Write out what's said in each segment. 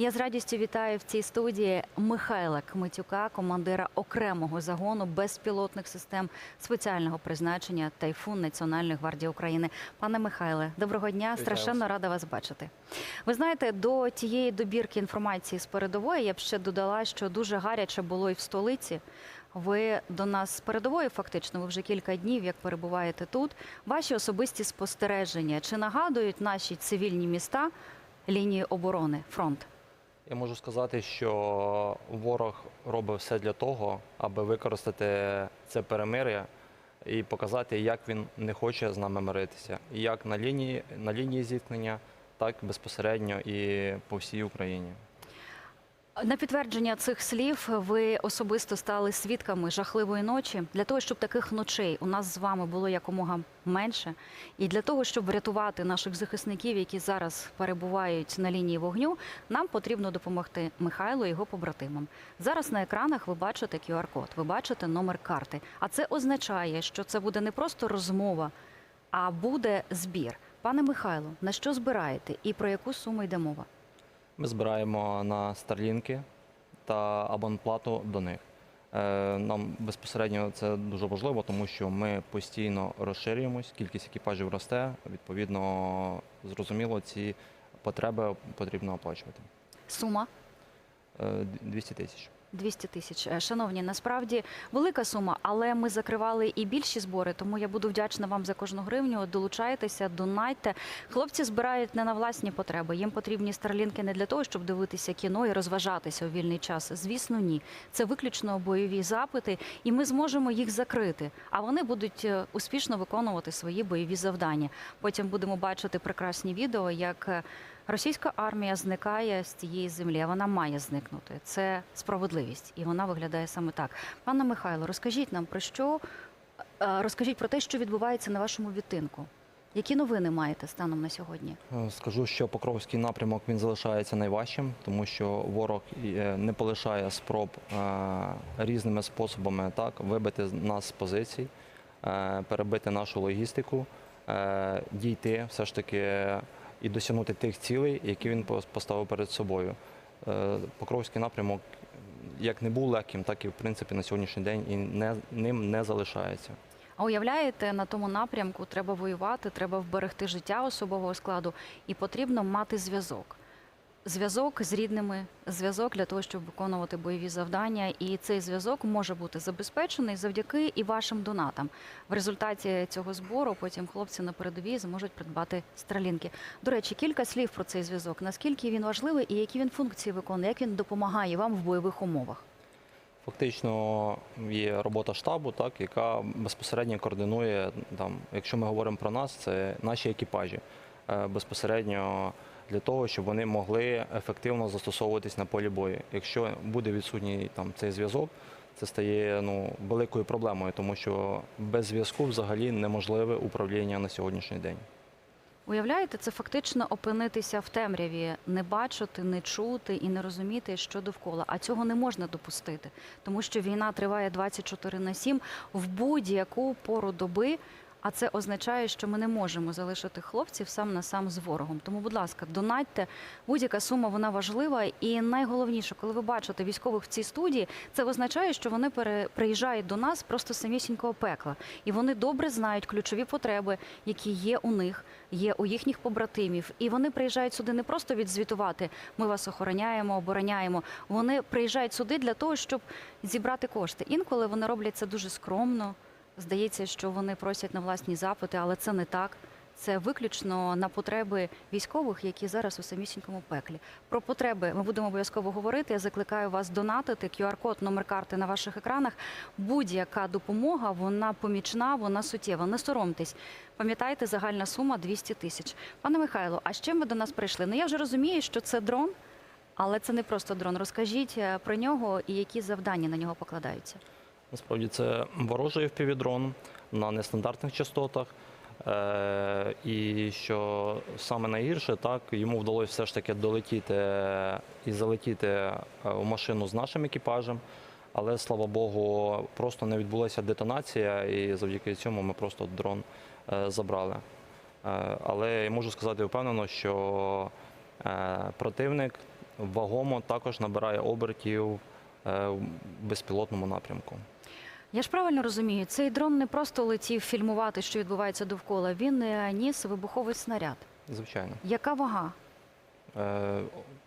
Я з радістю вітаю в цій студії Михайла Кмитюка, командира окремого загону безпілотних систем спеціального призначення Тайфун Національної гвардії України. Пане Михайле, доброго дня. Вітаю Страшенно рада вас бачити. Ви знаєте, до тієї добірки інформації з передової я б ще додала, що дуже гаряче було і в столиці. Ви до нас з передової, фактично, ви вже кілька днів, як перебуваєте тут. Ваші особисті спостереження чи нагадують наші цивільні міста лінії оборони, фронт? Я можу сказати, що ворог робить все для того, аби використати це перемир'я і показати, як він не хоче з нами миритися. Як на лінії, на лінії зіткнення, так безпосередньо і по всій Україні. На підтвердження цих слів ви особисто стали свідками жахливої ночі. Для того, щоб таких ночей у нас з вами було якомога менше, і для того, щоб врятувати наших захисників, які зараз перебувають на лінії вогню, нам потрібно допомогти Михайлу і його побратимам. Зараз на екранах ви бачите QR-код, ви бачите номер карти. А це означає, що це буде не просто розмова, а буде збір. Пане Михайло, на що збираєте і про яку суму йде мова? Ми збираємо на старлінки та абонплату до них. Е, Нам безпосередньо це дуже важливо, тому що ми постійно розширюємось, кількість екіпажів росте. Відповідно, зрозуміло, ці потреби потрібно оплачувати. Сума? Е, 200 тисяч. 200 тисяч. Е, Шановні, насправді велика сума, але ми закривали і більші збори, тому я буду вдячна вам за кожну гривню. Долучайтеся, донайте. Хлопці збирають не на власні потреби. Їм потрібні старлінки не для того, щоб дивитися кіно і розважатися у вільний час. Звісно, ні. Це виключно бойові запити, і ми зможемо їх закрити. А вони будуть е, успішно виконувати свої бойові завдання. Потім будемо бачити прекрасні відео, як е, Російська армія зникає з цієї землі, а вона має зникнути. Це справедливість, і вона виглядає саме так. Пане Михайло, розкажіть нам про що е, розкажіть про те, що відбувається на вашому відтинку. Які новини маєте станом на сьогодні? Е, Скажу, що Покровський напрямок він залишається найважчим, тому що ворог е, не полишає спроб різними способами так вибити нас з позицій, перебити нашу логістику, дійти все ж таки і досягнути тих цілей, які він поставив перед собою. Е, Покровський напрямок як не був легким, так і в принципі на сьогоднішній день і не, ним не залишається. А уявляєте, на тому напрямку треба воювати, треба вберегти життя особового складу, і потрібно мати зв'язок. Зв'язок з рідними, зв'язок для того, щоб виконувати бойові завдання, і цей зв'язок може бути забезпечений завдяки і вашим донатам. В результаті цього збору потім хлопці на передовій зможуть придбати стралінки. До речі, кілька слів про цей зв'язок. Наскільки він важливий і які він функції виконує, як він допомагає вам в бойових умовах? Фактично є робота штабу, так, яка безпосередньо координує, там, якщо ми говоримо про нас, це наші екіпажі е, безпосередньо для того, щоб вони могли ефективно застосовуватись на полі бою. Якщо буде відсутній там, цей зв'язок, це стає ну, великою проблемою, тому що без зв'язку взагалі неможливе управління на сьогоднішній день. Уявляєте, це фактично опинитися в темряві, не бачити, не чути і не розуміти, що довкола. А цього не можна допустити, тому що війна триває 24 на 7 в будь-яку пору доби. А це означає, що ми не можемо залишити хлопців сам на сам з ворогом. Тому, будь ласка, донатьте. Будь-яка сума вона важлива. І найголовніше, коли ви бачите військових в цій студії, це означає, що вони приїжджають до нас просто самісінького пекла, і вони добре знають ключові потреби, які є у них, є у їхніх побратимів. І вони приїжджають сюди не просто відзвітувати. Ми вас охороняємо, обороняємо. Вони приїжджають сюди для того, щоб зібрати кошти. Інколи вони роблять це дуже скромно. Здається, що вони просять на власні запити, але це не так. Це виключно на потреби військових, які зараз у самісінькому пеклі. Про потреби ми будемо обов'язково говорити. Я закликаю вас донатити. QR-код, номер карти на ваших екранах. Будь-яка допомога, вона помічна, вона суттєва. Не соромтесь. Пам'ятайте, загальна сума 200 тисяч. Пане Михайло, а з чим ви до нас прийшли? Ну я вже розумію, що це дрон, але це не просто дрон. Розкажіть е, про нього і які завдання на нього покладаються. Насправді це ворожий впівдрон на нестандартних частотах. Е, і що саме найгірше, так йому вдалося все ж таки долетіти і залетіти е, у машину з нашим екіпажем. Але слава Богу, просто не відбулася детонація, і завдяки цьому ми просто дрон е, забрали. Е, але я можу сказати впевнено, що е, противник вагомо також набирає обертів е, в безпілотному напрямку. Я ж правильно розумію, цей дрон не просто летів фільмувати, що відбувається довкола. Він е, ніс вибуховий снаряд. Звичайно, Яка вага?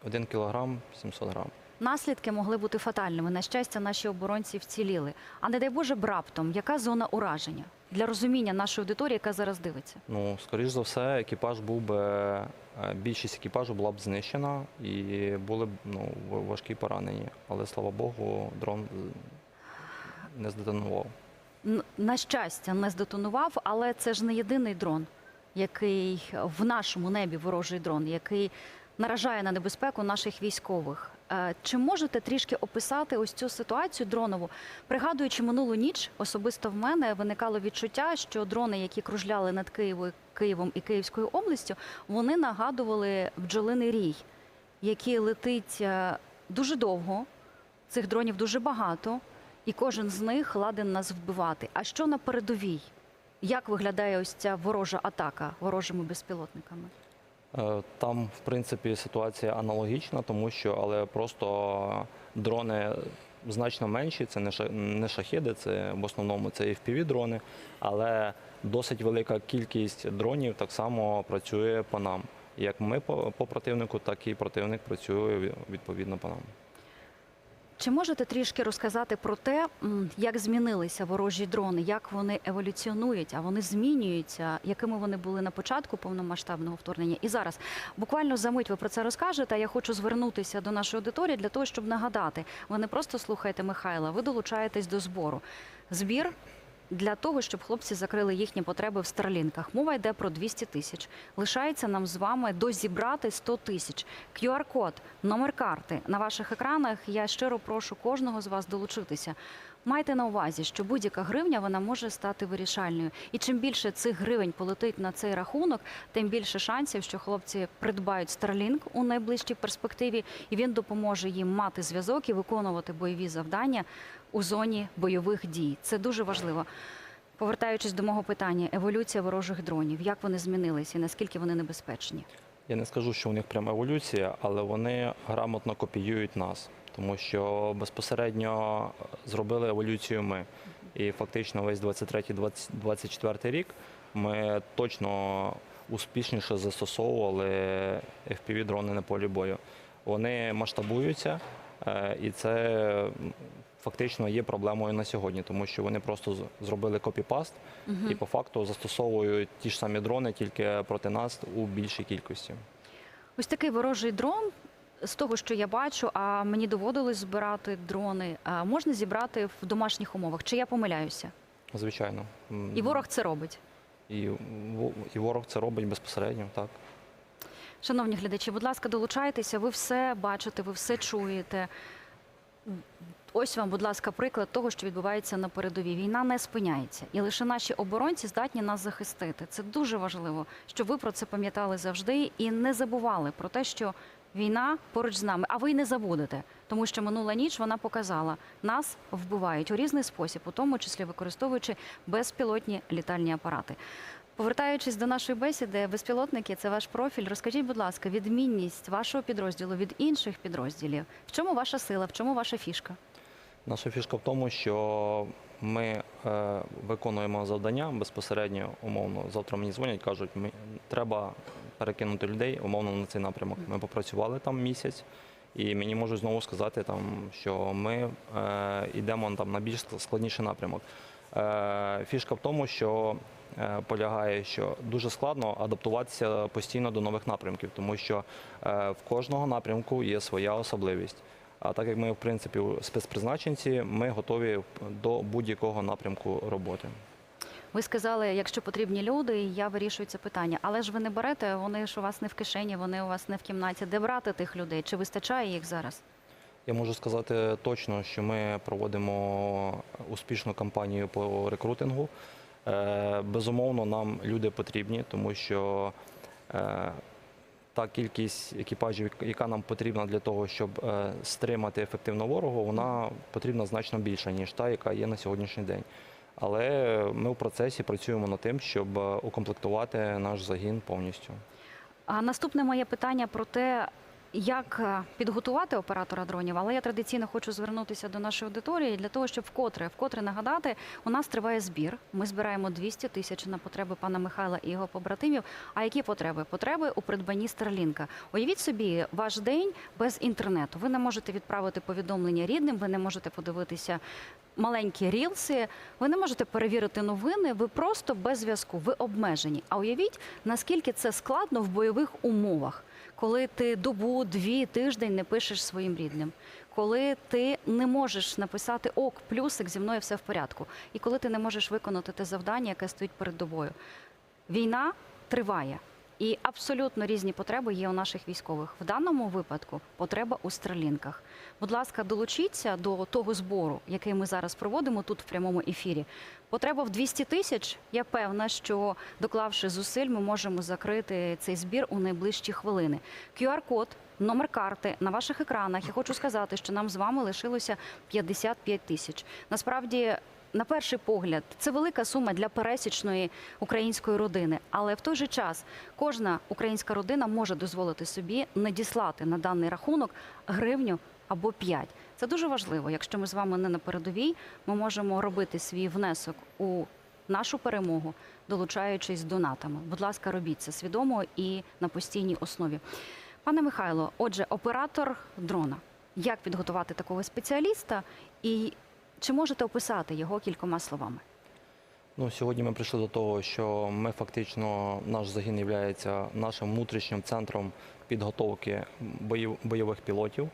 Один кілограм 700 грам. Наслідки могли бути фатальними. На щастя, наші оборонці вціліли. А не дай Боже, б раптом, яка зона ураження для розуміння нашої аудиторії, яка зараз дивиться? Ну, скоріш за все, екіпаж був би е, більшість екіпажу була б знищена і були б ну, важкі поранені. Але слава Богу, дрон е, не здетонував. На щастя, не здетонував, але це ж не єдиний дрон, який в нашому небі ворожий дрон, який наражає на небезпеку наших військових. Е, Чи можете трішки описати ось цю ситуацію дронову? Пригадуючи минулу ніч, особисто в мене виникало відчуття, що дрони, які кружляли над Києвою, Києвом і Київською областю, вони нагадували бджолиний рій, який летить е, дуже довго. Цих дронів дуже багато, і кожен з них ладен нас вбивати. А що на передовій? Як виглядає ось ця ворожа атака ворожими безпілотниками? Е, Там, в принципі, ситуація аналогічна, тому що але просто дрони значно менші, це не ша- не шахіди, це в основному це fpv дрони, але досить велика кількість дронів так само працює по нам. Як ми по, по противнику, так і противник працює відповідно по нам. Чи можете трішки розказати про те, як змінилися ворожі дрони, як вони еволюціонують, а вони змінюються, якими вони були на початку повномасштабного вторгнення? І зараз буквально за мить ви про це розкажете. а Я хочу звернутися до нашої аудиторії для того, щоб нагадати. Ви не просто слухаєте Михайла, ви долучаєтесь до збору. Збір для того, щоб хлопці закрили їхні потреби в старлінках. Мова йде про 200 тисяч. Лишається нам з вами дозібрати 100 тисяч. QR-код, номер карти на ваших екранах. Я щиро прошу кожного з вас долучитися. Майте на увазі, що будь-яка гривня вона може стати вирішальною. І чим більше цих гривень полетить на цей рахунок, тим більше шансів, що хлопці придбають Starlink у найближчій перспективі, і він допоможе їм мати зв'язок і виконувати бойові завдання у зоні бойових дій. Це дуже важливо. Повертаючись до мого питання, еволюція ворожих дронів, як вони змінилися і наскільки вони небезпечні? Я не скажу, що у них прямо еволюція, але вони грамотно копіюють нас, тому що безпосередньо зробили еволюцію ми. І фактично весь 23-24 рік ми точно успішніше застосовували fpv дрони на полі бою. Вони масштабуються, е, і це фактично є проблемою на сьогодні, тому що вони просто зробили копіпаст і по факту застосовують ті ж самі дрони, тільки проти нас у більшій кількості. Ось такий ворожий дрон. З того, що я бачу, а мені доводилось збирати дрони, можна зібрати в домашніх умовах. Чи я помиляюся? Звичайно. І ворог це робить. і, і ворог це робить безпосередньо, так. Шановні глядачі, будь ласка, долучайтеся. Ви все бачите, ви все чуєте. Ось вам, будь ласка, приклад того, що відбувається на передовій. Війна не спиняється, і лише наші оборонці здатні нас захистити. Це дуже важливо, щоб ви про це пам'ятали завжди і не забували про те, що війна поруч з нами. А ви й не забудете, тому що минула ніч вона показала, нас вбивають у різний спосіб, у тому числі використовуючи безпілотні літальні апарати. Повертаючись до нашої бесіди, безпілотники це ваш профіль. Розкажіть, будь ласка, відмінність вашого підрозділу від інших підрозділів. В чому ваша сила, в чому ваша фішка? Наша фішка в тому, що ми е, виконуємо завдання безпосередньо, умовно. Завтра мені дзвонять, кажуть, ми, треба перекинути людей умовно на цей напрямок. Ми попрацювали там місяць, і мені можуть знову сказати, там, що ми е, йдемо там, на більш складніший напрямок. Е, фішка в тому, що е, полягає, що дуже складно адаптуватися постійно до нових напрямків, тому що е, в кожного напрямку є своя особливість. А так як ми, в принципі, спецпризначенці, ми готові до будь-якого напрямку роботи. Ви сказали, якщо потрібні люди, я вирішую це питання. Але ж ви не берете, вони ж у вас не в кишені, вони у вас не в кімнаті. Де брати тих людей? Чи вистачає їх зараз? Я можу сказати точно, що ми проводимо успішну кампанію по рекрутингу. Е, Безумовно, нам люди потрібні, тому що е, та кількість екіпажів, яка нам потрібна для того, щоб е, стримати ефективно ворогу, вона потрібна значно більша, ніж та, яка є на сьогоднішній день. Але ми в процесі працюємо над тим, щоб е, укомплектувати наш загін повністю. А наступне моє питання про те, як е, підготувати оператора дронів, але я традиційно хочу звернутися до нашої аудиторії для того, щоб вкотре, вкотре нагадати, у нас триває збір. Ми збираємо 200 тисяч на потреби пана Михайла і його побратимів. А які потреби? Потреби у придбанні Старлінка. Уявіть собі, ваш день без інтернету. Ви не можете відправити повідомлення рідним, ви не можете подивитися маленькі рілси, ви не можете перевірити новини, ви просто без зв'язку, ви обмежені. А уявіть, наскільки це складно в бойових умовах, коли ти добу, дві, тиждень не пишеш своїм рідним, коли ти не можеш написати ок, плюсик зі мною все в порядку, і коли ти не можеш виконати те завдання, яке стоїть перед тобою. Війна триває. І абсолютно різні потреби є у наших військових. В даному випадку потреба у стрелінках. Будь ласка, долучіться до того збору, який ми зараз проводимо тут в прямому ефірі. Потреба в 200 тисяч. Я певна, що доклавши зусиль, ми можемо закрити цей збір у найближчі хвилини. QR-код, номер карти на ваших екранах. Я хочу сказати, що нам з вами лишилося 55 тисяч. Насправді. На перший погляд, це велика сума для пересічної української родини, але в той же час кожна українська родина може дозволити собі надіслати на даний рахунок гривню або п'ять. Це дуже важливо. Якщо ми з вами не на передовій, ми можемо робити свій внесок у нашу перемогу, долучаючись донатами. Будь ласка, робіть це свідомо і на постійній основі. Пане Михайло, отже, оператор дрона. Як підготувати такого спеціаліста і чи можете описати його кількома словами? Ну, сьогодні ми прийшли до того, що ми фактично, наш загін є нашим внутрішнім центром підготовки бойових пілотів.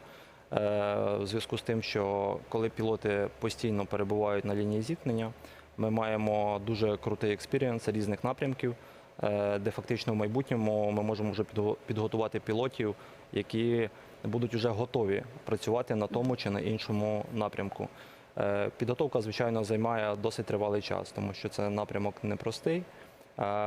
Е, В зв'язку з тим, що коли пілоти постійно перебувають на лінії зіткнення, ми маємо дуже крутий експірієнс різних напрямків, е, де фактично в майбутньому ми можемо вже підго- підготувати пілотів, які будуть вже готові працювати на тому чи на іншому напрямку. Е, Підготовка, звичайно, займає досить тривалий час, тому що це напрямок непростий, е,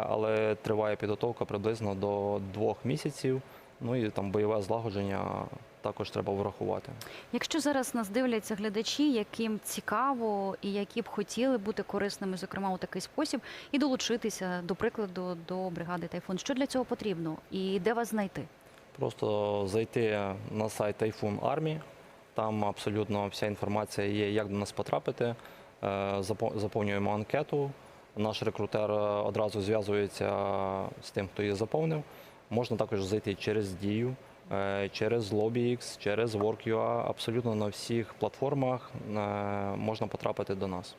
але триває підготовка приблизно до двох місяців. Ну і там бойове злагодження також треба врахувати. Якщо зараз нас дивляться глядачі, яким цікаво і які б хотіли бути корисними, зокрема у такий спосіб, і долучитися, до прикладу, до бригади Тайфун, що для цього потрібно і де вас знайти? Просто зайти на сайт Typhoon Army, там абсолютно вся інформація є, як до нас потрапити. Е, Заповнюємо анкету. Наш рекрутер е, одразу зв'язується з тим, хто її заповнив. Можна також зайти через Дію, е, через LobbyX, через Work.ua. Абсолютно на всіх платформах можна потрапити до нас.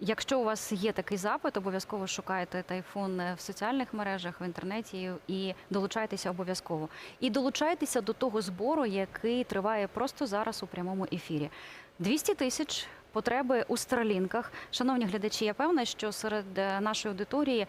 Якщо у вас є такий запит, обов'язково шукайте тайфун в соціальних мережах, в інтернеті і долучайтеся обов'язково. І долучайтеся до того збору, який триває просто зараз у прямому ефірі. 200 тисяч потреби у старлінках. Шановні глядачі, я певна, що серед е, нашої аудиторії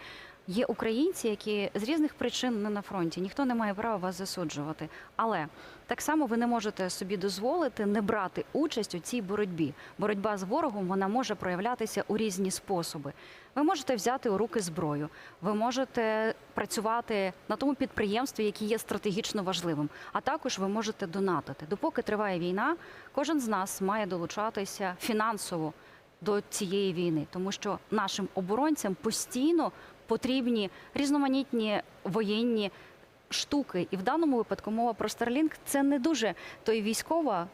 є українці, які з різних причин не на фронті. Ніхто не має права вас засуджувати. Але так само ви не можете собі дозволити не брати участь у цій боротьбі. Боротьба з ворогом вона може проявлятися у різні способи. Ви можете взяти у руки зброю, ви можете працювати на тому підприємстві, яке є стратегічно важливим. А також ви можете донатити. Допоки триває війна, кожен з нас має долучатися фінансово до цієї війни, тому що нашим оборонцям постійно потрібні різноманітні воєнні штуки. І в даному випадку мова про Starlink – це не дуже той військова.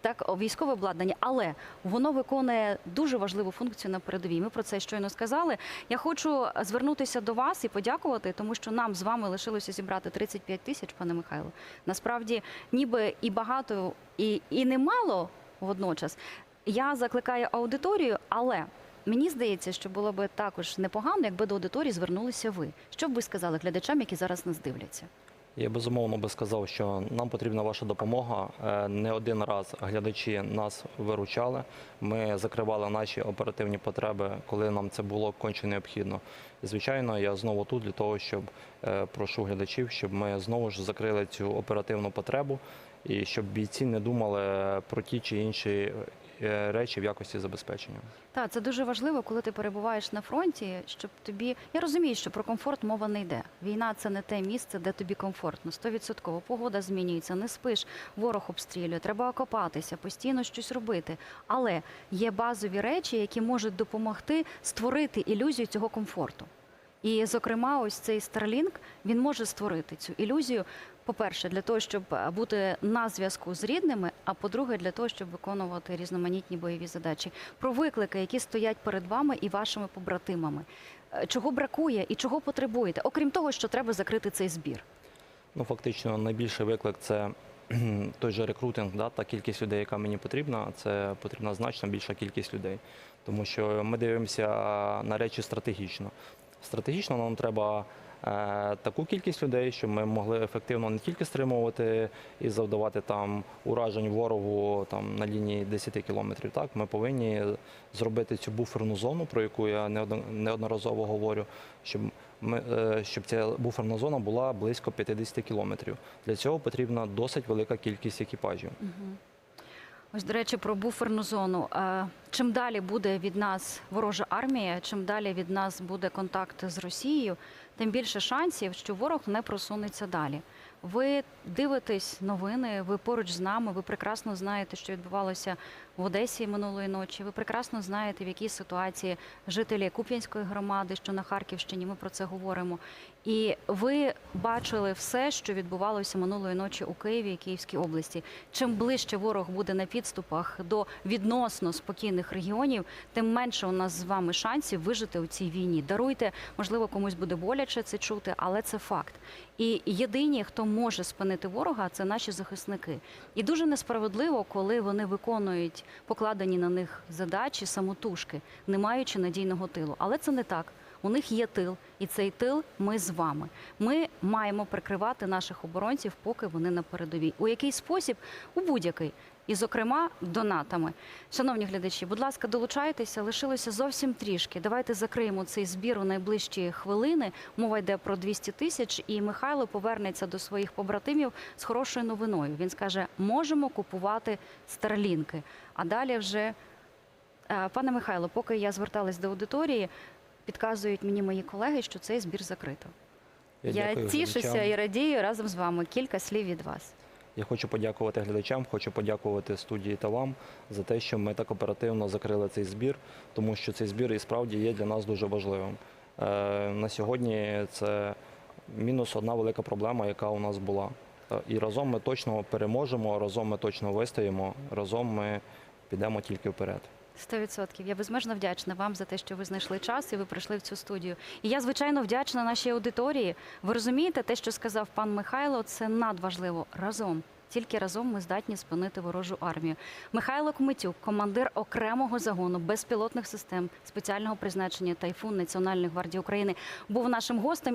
Так, військове обладнання, але воно виконує дуже важливу функцію на передовій. Ми про це щойно сказали. Я хочу звернутися до вас і подякувати, тому що нам з вами лишилося зібрати 35 тисяч, пане Михайло. Насправді, ніби і багато, і, і немало водночас. Я закликаю аудиторію, але мені здається, що було би також непогано, якби до аудиторії звернулися ви. Що б ви сказали глядачам, які зараз нас дивляться? Я безумовно би сказав, що нам потрібна ваша допомога. Е, Не один раз глядачі нас виручали. Ми закривали наші оперативні потреби, коли нам це було конче необхідно. І, звичайно, я знову тут для того, щоб е, прошу глядачів, щоб ми знову ж закрили цю оперативну потребу і щоб бійці не думали про ті чи інші е, речі в якості забезпечення. Так, це дуже важливо, коли ти перебуваєш на фронті, щоб тобі. Я розумію, що про комфорт мова не йде. Війна це не те місце, де тобі комфортно. Стовідсотково погода змінюється, не спиш, ворог обстрілює, треба окопатися, постійно щось робити. Але є базові речі, які можуть допомогти створити ілюзію цього комфорту. І, зокрема, ось цей Starlink, він може створити цю ілюзію. По-перше, для того, щоб е, бути на зв'язку з рідними, а по-друге, для того, щоб виконувати різноманітні бойові задачі. Про виклики, які стоять перед вами і вашими побратимами. Е, Чого бракує і чого потребуєте, окрім того, що треба закрити цей збір. Ну, фактично, найбільший виклик це той же рекрутинг, да, та кількість людей, яка мені потрібна, це потрібна значно більша кількість людей. Тому що ми дивимося на речі стратегічно. Стратегічно нам треба таку кількість людей, щоб ми могли ефективно не тільки стримувати і завдавати там уражень ворогу там на лінії 10 кілометрів. Так, ми повинні зробити цю буферну зону, про яку я неодно- неодноразово говорю, щоб ми, е, щоб ця буферна зона була близько 50 кілометрів. Для цього потрібна досить велика кількість екіпажів. Ось, до речі, про буферну зону. Е, Чим далі буде від нас ворожа армія, чим далі від нас буде контакт з Росією, тим більше шансів, що ворог не просунеться далі. Ви дивитесь новини, ви поруч з нами, ви прекрасно знаєте, що відбувалося в Одесі минулої ночі. Ви прекрасно знаєте, в якій ситуації жителі Куп'янської громади, що на Харківщині, ми про це говоримо. І ви бачили все, що відбувалося минулої ночі у Києві і Київській області. Чим ближче ворог буде на підступах до відносно спокійних регіонів, тим менше у нас з вами шансів вижити у цій війні. Даруйте, можливо, комусь буде боляче це чути, але це факт. І єдині, хто може спинити ворога, це наші захисники. І дуже несправедливо, коли вони виконують покладені на них задачі самотужки, не маючи надійного тилу. Але це не так. У них є тил, і цей тил ми з вами. Ми маємо прикривати наших оборонців, поки вони на передовій. У який спосіб? У будь-який. І, зокрема, донатами. Шановні глядачі, будь ласка, долучайтеся. Лишилося зовсім трішки. Давайте закриємо цей збір у найближчі хвилини. Мова йде про 200 тисяч, і Михайло повернеться до своїх побратимів з хорошою новиною. Він скаже: можемо купувати старлінки. А далі вже, Е, пане Михайло, поки я зверталась до аудиторії, підказують мені мої колеги, що цей збір закрито. Я, дякую тішуся глядачам. і радію разом з вами. Кілька слів від вас. Я хочу подякувати глядачам, хочу подякувати студії та вам за те, що ми так оперативно закрили цей збір, тому що цей збір і справді є для нас дуже важливим. Е, на сьогодні це мінус одна велика проблема, яка у нас була. Е, І разом ми точно переможемо, разом ми точно вистоїмо, разом ми підемо тільки вперед. Сто відсотків. Я безмежно вдячна вам за те, що ви знайшли час і ви прийшли в цю студію. І я, звичайно, вдячна нашій аудиторії. Ви розумієте, те, що сказав пан Михайло, це надважливо. Разом. Тільки разом ми здатні спинити ворожу армію. Михайло Кмитюк, командир окремого загону безпілотних систем спеціального призначення Тайфун Національної гвардії України, був нашим гостем.